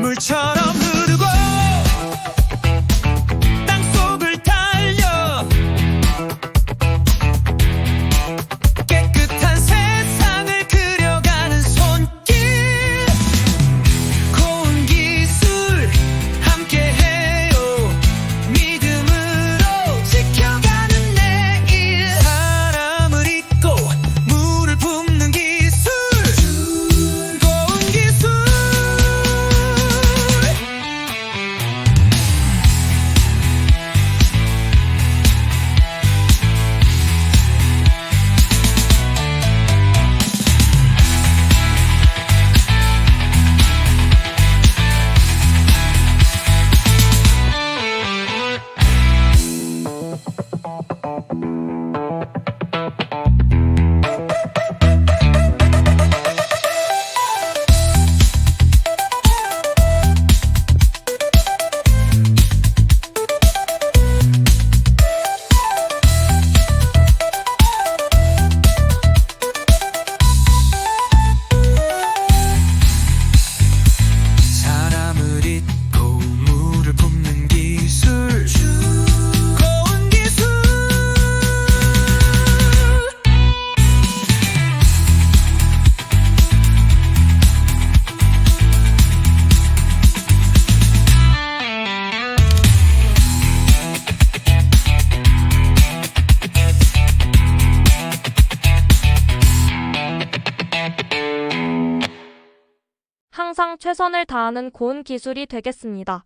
물처럼 항상 최선을 다하는 고운 기술이 되겠습니다.